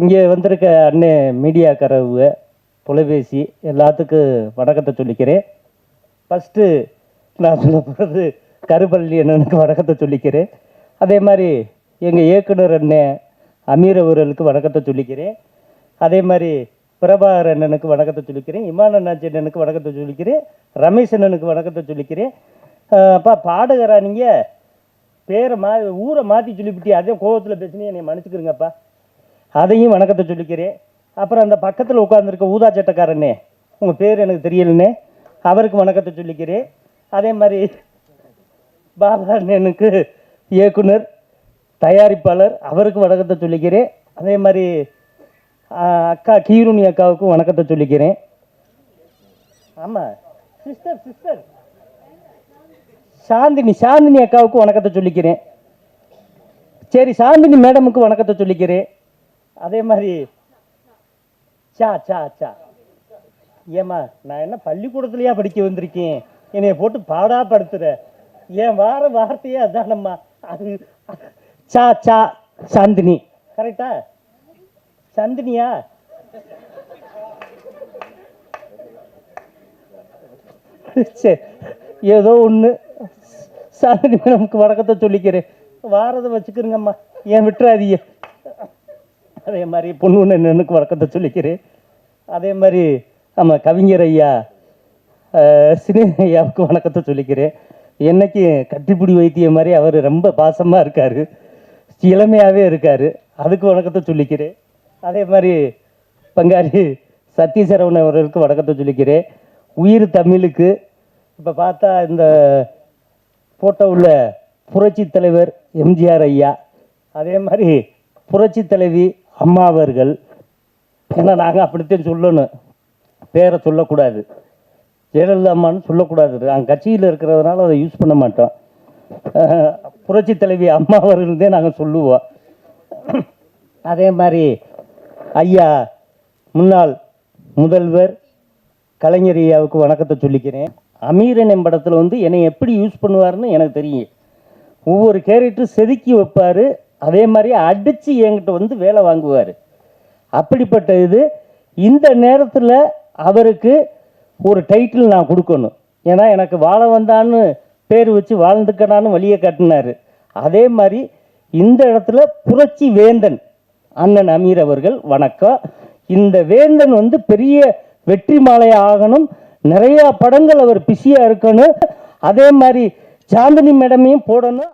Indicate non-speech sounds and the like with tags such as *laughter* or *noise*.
இங்கே வந்திருக்க அண்ணே மீடியாக்காரவுக தொலைபேசி எல்லாத்துக்கும் வணக்கத்தை சொல்லிக்கிறேன். ஃபஸ்ட்டு நான் சொல்ல போகிறது கருப்பள்ளி அண்ணனுக்கு வணக்கத்தை சொல்லிக்கிறேன். அதே மாதிரி எங்கள் இயக்குனர் அண்ணன் அமீர் அவர்களுக்கு வணக்கத்தை சொல்லிக்கிறேன். அதே மாதிரி பிரபாகர் அண்ணனுக்கு வணக்கத்தை சொல்லிக்கிறேன். இமான் அண்ணாச்சி அண்ணனுக்கு வணக்கத்தை சொல்லிக்கிறேன். ரமேஷ் அண்ணனுக்கு வணக்கத்தை சொல்லிக்கிறேன். அப்பா பாடுகிறா நீங்கள் பேரை மா ஊரை மாற்றி சொல்லிவிட்டி அதே கோவத்தில் பேசினே என்னை மன்னிச்சுக்கிறேங்கப்பா அதையும் வணக்கத்தை சொல்லிக்கிறேன். அப்புறம் அந்த பக்கத்தில் உட்காந்துருக்க ஊதா சட்டக்காரனே உங்கள் பேர் எனக்கு தெரியலண்ணே அவருக்கு வணக்கத்தை சொல்லிக்கிறேன். அதே மாதிரி பாபா அண்ணனுக்கு இயக்குனர் தயாரிப்பாளர் அவருக்கு வணக்கத்தை சொல்லிக்கிறேன். அதே மாதிரி அக்கா கீருணி அக்காவுக்கும் வணக்கத்தை சொல்லிக்கிறேன். ஆமாம் சிஸ்டர் சிஸ்டர் சாந்தினி சாந்தினி அக்காவுக்கும் வணக்கத்தை சொல்லிக்கிறேன். சரி சாந்தினி மேடமுக்கு வணக்கத்தை சொல்லிக்கிறேன். அதே மாதிரி சா சா சா. ஏம்மா நான் என்ன பள்ளிக்கூடத்துலையா படிக்க வந்திருக்கேன்? என்னைய போட்டு பாடா படுத்துற என் வார வார்த்தையே அதானம்மா. அது சா சா சாந்தினி. கரெக்டா? சந்தினியா? சரி ஏதோ ஒன்று சாந்தினி நமக்கு வணக்கத்தை சொல்லிக்கிறேன். வாரதை வச்சுக்கிறேங்கம்மா ஏன் விட்டுறாதீங்க. அதே மாதிரி பொண்ணு நின்றுக்கு வணக்கத்தை சொல்லிக்கிறேன். அதே மாதிரி நம்ம கவிஞர் ஐயா அஹ், சினி ஐயாவுக்கு வணக்கத்தை சொல்லிக்கிறேன். என்னைக்கு கட்டிப்பிடி வைத்தியம் மாதிரி அவர் ரொம்ப பாசமாக இருக்கார். இளமையாகவே இருக்கார். அதுக்கு வணக்கத்தை சொல்லிக்கிறேன். அதே மாதிரி பங்காளி சத்யசரவணன் அவர்களுக்கு வணக்கத்தை சொல்லிக்கிறேன். உயிர் தமிழுக்கு இப்போ பார்த்தா இந்த ஃபோட்டோவில் புரட்சி தலைவர் எம்ஜிஆர் ஐயா. அதே மாதிரி புரட்சி தலைவி அம்மா அவர்கள் ஏன்னா நாங்கள் அப்படித்தான் சொல்லணும். பேரை சொல்லக்கூடாது. ஜெயலலிதா அம்மான்னு சொல்லக்கூடாது. நாங்கள் கட்சியில் இருக்கிறதுனால அதை யூஸ் பண்ண மாட்டோம். *laughs* புரட்சி தலைவி அம்மா அவர்கள்தே நாங்கள் சொல்லுவோம். அதே மாதிரி ஐயா முன்னாள் முதல்வர் கலைஞர் ஐயாவுக்கு வணக்கத்தை சொல்லிக்கிறேன். அமீரன் படத்தில் வந்து என்னை எப்படி யூஸ் பண்ணுவாருன்னு எனக்கு தெரியும். ஒவ்வொரு கேரக்டரும் செதுக்கி வைப்பார். அதே மாதிரி அடித்து என்கிட்ட வந்து வேலை வாங்குவார். அப்படிப்பட்ட இது இந்த நேரத்தில் அவருக்கு ஒரு டைட்டில் நான் கொடுக்கணும். ஏன்னா எனக்கு வாழ வந்தான்னு பேர் வச்சு வாழ்ந்துக்கடான்னு வழியை கட்டினார். அதே மாதிரி இந்த இடத்துல புரட்சி வேந்தன் அண்ணன் அமீர் அவர்கள் வணக்கம். இந்த வேந்தன் வந்து பெரிய வெற்றி மாலை ஆகணும். நிறையா படங்கள் அவர் பிஸியாக இருக்கணும். அதே மாதிரி சாந்தினி மேடமையும் போடணும்.